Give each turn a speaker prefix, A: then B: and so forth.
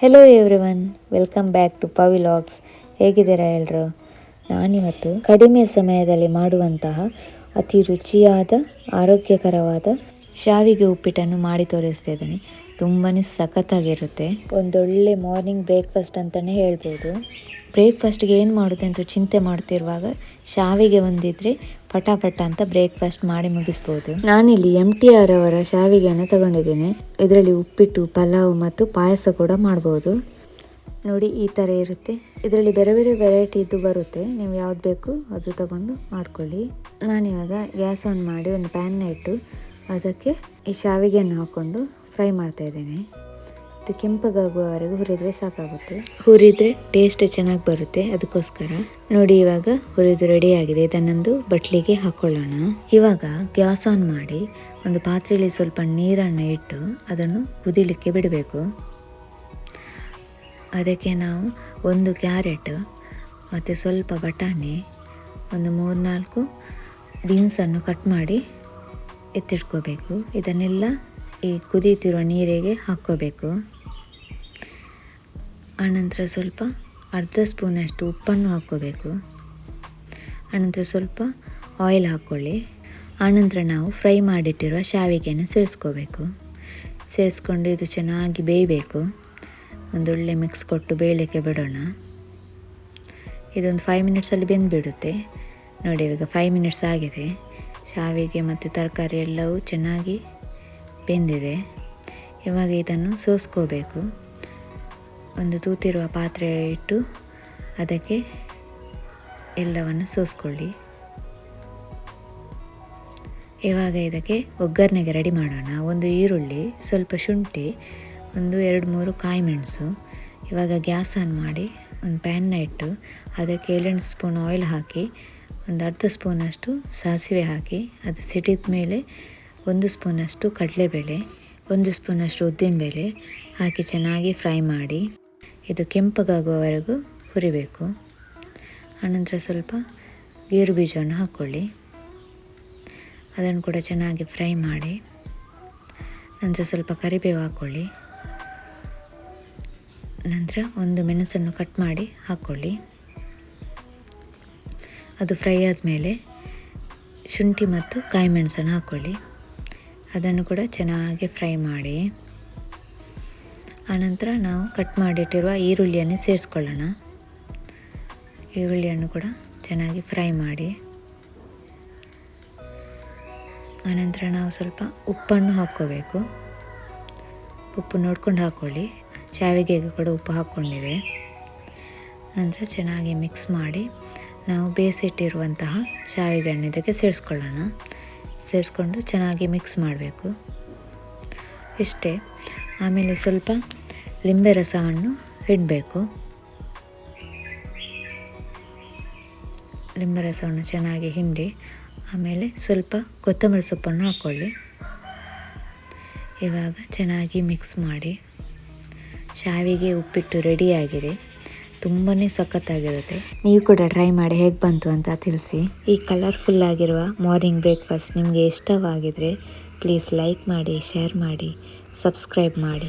A: Hello everyone welcome back to Pavi logs ಹೇಗಿದ್ದೀರಾ ಎಲ್ಲರೂ ನಾನಿವತ್ತು ಕಡಿಮೆ ಸಮಯದಲ್ಲಿ ಮಾಡುವಂತಹ ಅತಿ ರುಚಿಯಾದ, ಆರೋಗ್ಯಕರವಾದ ಶಾವಿಗೆ ಉಪ್ಪಿಟ್ಟನ್ನು ಮಾಡಿ ತೋರಿಸ್ತಾ ಇದ್ದೀನಿ. ತುಂಬಾ ಸಖತ್ತಾಗಿರುತ್ತೆ. ಒಂದೊಳ್ಳೆ ಮಾರ್ನಿಂಗ್ ಬ್ರೇಕ್ಫಾಸ್ಟ್ ಅಂತಲೇ ಹೇಳ್ಬೋದು. ಬ್ರೇಕ್ಫಾಸ್ಟ್ಗೆ ಏನು ಮಾಡುತ್ತೆ ಅಂತ ಚಿಂತೆ ಮಾಡ್ತಿರುವಾಗ ಶಾವಿಗೆ ಒಂದಿದ್ರೆ ಪಟಾಪಟ ಅಂತ ಬ್ರೇಕ್ಫಾಸ್ಟ್ ಮಾಡಿ ಮುಗಿಸ್ಬೋದು. ನಾನಿಲ್ಲಿ ಎಂ ಟಿ ಆರ್ ಅವರ ಶಾವಿಗೆಯನ್ನು ತಗೊಂಡಿದ್ದೇನೆ. ಇದರಲ್ಲಿ ಉಪ್ಪಿಟ್ಟು, ಪಲಾವ್ ಮತ್ತು ಪಾಯಸ ಕೂಡ ಮಾಡ್ಬೋದು. ನೋಡಿ, ಈ ಥರ ಇರುತ್ತೆ. ಇದರಲ್ಲಿ ಬೇರೆ ಬೇರೆ ವೆರೈಟಿದು ಬರುತ್ತೆ. ನೀವು ಯಾವ್ದು ಬೇಕು ಅದು ತಗೊಂಡು ಮಾಡ್ಕೊಳ್ಳಿ. ನಾನಿವಾಗ ಗ್ಯಾಸ್ ಆನ್ ಮಾಡಿ ಒಂದು ಪ್ಯಾನ್ನ ಇಟ್ಟು ಅದಕ್ಕೆ ಈ ಶಾವಿಗೆಯನ್ನು ಹಾಕ್ಕೊಂಡು ಫ್ರೈ ಮಾಡ್ತಾ ಇದು ಕೆಂಪಗಾಗುವವರೆಗೂ ಹುರಿದ್ರೆ ಸಾಕಾಗುತ್ತೆ. ಹುರಿದ್ರೆ ಟೇಸ್ಟ್ ಚೆನ್ನಾಗಿ ಬರುತ್ತೆ, ಅದಕ್ಕೋಸ್ಕರ. ನೋಡಿ, ಇವಾಗ ಹುರಿದು ರೆಡಿ ಆಗಿದೆ. ಇದನ್ನೊಂದು ಬಟ್ಲಿಗೆ ಹಾಕೊಳ್ಳೋಣ. ಇವಾಗ ಗ್ಯಾಸ್ ಆನ್ ಮಾಡಿ ಒಂದು ಪಾತ್ರೆಯಲ್ಲಿ ಸ್ವಲ್ಪ ನೀರನ್ನು ಇಟ್ಟು ಅದನ್ನು ಕುದಿಲಿಕ್ಕೆ ಬಿಡಬೇಕು. ಅದಕ್ಕೆ ನಾವು ಒಂದು ಕ್ಯಾರೆಟ್ ಮತ್ತು ಸ್ವಲ್ಪ ಬಟಾಣಿ, ಒಂದು ಮೂರು ನಾಲ್ಕು ಬೀನ್ಸನ್ನು ಕಟ್ ಮಾಡಿ ಎತ್ತಿಟ್ಕೋಬೇಕು. ಇದನ್ನೆಲ್ಲ ಈ ಕುದೀತಿರುವ ನೀರಿಗೆ ಹಾಕ್ಕೋಬೇಕು. ಆನಂತರ ಸ್ವಲ್ಪ ಅರ್ಧ ಸ್ಪೂನಷ್ಟು ಉಪ್ಪನ್ನು ಹಾಕ್ಕೋಬೇಕು. ಆನಂತರ ಸ್ವಲ್ಪ ಆಯಿಲ್ ಹಾಕ್ಕೊಳ್ಳಿ. ಆನಂತರ ನಾವು ಫ್ರೈ ಮಾಡಿಟ್ಟಿರುವ ಶಾವಿಗೆಯನ್ನು ಸೇರಿಸ್ಕೋಬೇಕು. ಸೇರಿಸ್ಕೊಂಡು ಇದು ಚೆನ್ನಾಗಿ ಬೇಯಬೇಕು. ಒಂದೊಳ್ಳೆ ಮಿಕ್ಸ್ ಕೊಟ್ಟು ಬೇಯಲಿಕ್ಕೆ ಬಿಡೋಣ. ಇದೊಂದು ಫೈವ್ ಮಿನಿಟ್ಸಲ್ಲಿ ಬೆಂದುಬಿಡುತ್ತೆ. ನೋಡಿ ಇವಾಗ ಫೈವ್ ಮಿನಿಟ್ಸ್ ಆಗಿದೆ. ಶಾವಿಗೆ ಮತ್ತು ತರಕಾರಿ ಎಲ್ಲವೂ ಚೆನ್ನಾಗಿ ಬೆಂದಿದೆ. ಇವಾಗ ಇದನ್ನು ಸೋಸ್ಕೋಬೇಕು. ಒಂದು ತೂತಿರುವ ಪಾತ್ರೆ ಇಟ್ಟು ಅದಕ್ಕೆ ಎಲ್ಲವನ್ನು ಸೋಸ್ಕೊಳ್ಳಿ. ಇವಾಗ ಇದಕ್ಕೆ ಒಗ್ಗರಣೆಗೆ ರೆಡಿ ಮಾಡೋಣ. ಒಂದು ಈರುಳ್ಳಿ, ಸ್ವಲ್ಪ ಶುಂಠಿ, ಒಂದು ಎರಡು ಮೂರು ಕಾಯಿ ಮೆಣಸು. ಇವಾಗ ಗ್ಯಾಸ್ ಆನ್ ಮಾಡಿ ಒಂದು ಪ್ಯಾನ್ನ ಇಟ್ಟು ಅದಕ್ಕೆ ಏಳೆಂಟು ಸ್ಪೂನ್ ಆಯಿಲ್ ಹಾಕಿ, ಒಂದು ಅರ್ಧ ಸ್ಪೂನಷ್ಟು ಸಾಸಿವೆ ಹಾಕಿ, ಅದು ಸಿಟಿದ ಮೇಲೆ ಒಂದು ಸ್ಪೂನಷ್ಟು ಕಡಲೆಬೇಳೆ, ಒಂದು ಸ್ಪೂನಷ್ಟು ಉದ್ದಿನಬೇಳೆ ಹಾಕಿ ಚೆನ್ನಾಗಿ ಫ್ರೈ ಮಾಡಿ. ಇದು ಕೆಂಪಗಾಗುವವರೆಗೂ ಹುರಿಬೇಕು. ಆನಂತರ ಸ್ವಲ್ಪ ಗೇರು ಬೀಜವನ್ನು ಹಾಕ್ಕೊಳ್ಳಿ ಅದನ್ನು ಕೂಡ ಚೆನ್ನಾಗಿ ಫ್ರೈ ಮಾಡಿ. ನಂತರ ಸ್ವಲ್ಪ ಕರಿಬೇವು ಹಾಕ್ಕೊಳ್ಳಿ ನಂತರ ಒಂದು ಮೆಣಸನ್ನು ಕಟ್ ಮಾಡಿ ಹಾಕ್ಕೊಳ್ಳಿ ಅದು ಫ್ರೈ ಆದಮೇಲೆ ಶುಂಠಿ ಮತ್ತು ಕಾಯಿ ಮೆಣಸನ್ನು ಹಾಕ್ಕೊಳ್ಳಿ ಅದನ್ನು ಕೂಡ ಚೆನ್ನಾಗಿ ಫ್ರೈ ಮಾಡಿ. ಆನಂತರ ನಾವು ಕಟ್ ಮಾಡಿಟ್ಟಿರುವ ಈರುಳ್ಳಿಯನ್ನು ಸೇರಿಸ್ಕೊಳ್ಳೋಣ. ಈರುಳ್ಳಿಯನ್ನು ಕೂಡ ಚೆನ್ನಾಗಿ ಫ್ರೈ ಮಾಡಿ. ಆನಂತರ ನಾವು ಸ್ವಲ್ಪ ಉಪ್ಪನ್ನು ಹಾಕ್ಕೋಬೇಕು. ಉಪ್ಪು ನೋಡ್ಕೊಂಡು ಹಾಕ್ಕೊಳ್ಳಿ. ಶಾವಿಗೆಗೆ ಕೂಡ ಉಪ್ಪು ಹಾಕ್ಕೊಂಡಿದೆ. ನಂತರ ಚೆನ್ನಾಗಿ ಮಿಕ್ಸ್ ಮಾಡಿ ನಾವು ಬೇಯಿಸಿಟ್ಟಿರುವಂತಹ ಶಾವಿಗೆಯನ್ನು ಇದಕ್ಕೆ ಸೇರಿಸ್ಕೊಳ್ಳೋಣ. ಸೇರಿಸ್ಕೊಂಡು ಚೆನ್ನಾಗಿ ಮಿಕ್ಸ್ ಮಾಡಬೇಕು. ಇಷ್ಟೇ. ಆಮೇಲೆ ಸ್ವಲ್ಪ ಲಿಂಬೆ ರಸವನ್ನು ಇಡಬೇಕು. ಲಿಂಬೆ ರಸವನ್ನು ಚೆನ್ನಾಗಿ ಹಿಂಡಿ, ಆಮೇಲೆ ಸ್ವಲ್ಪ ಕೊತ್ತಂಬರಿ ಸೊಪ್ಪನ್ನು ಹಾಕ್ಕೊಳ್ಳಿ ಇವಾಗ ಚೆನ್ನಾಗಿ ಮಿಕ್ಸ್ ಮಾಡಿ, ಶಾವಿಗೆ ಉಪ್ಪಿಟ್ಟು ರೆಡಿಯಾಗಿದೆ ತುಂಬಾ ಸಖತ್ತಾಗಿರುತ್ತೆ. ನೀವು ಕೂಡ ಟ್ರೈ ಮಾಡಿ ಹೇಗೆ ಬಂತು ಅಂತ ತಿಳಿಸಿ. ಈ ಕಲರ್ಫುಲ್ ಆಗಿರುವ ಮಾರ್ನಿಂಗ್ ಬ್ರೇಕ್ಫಾಸ್ಟ್ ನಿಮಗೆ ಇಷ್ಟವಾಗಿದರೆ ಪ್ಲೀಸ್ ಲೈಕ್ ಮಾಡಿ ಶೇರ್ ಮಾಡಿ ಸಬ್ಸ್ಕ್ರೈಬ್ ಮಾಡಿ.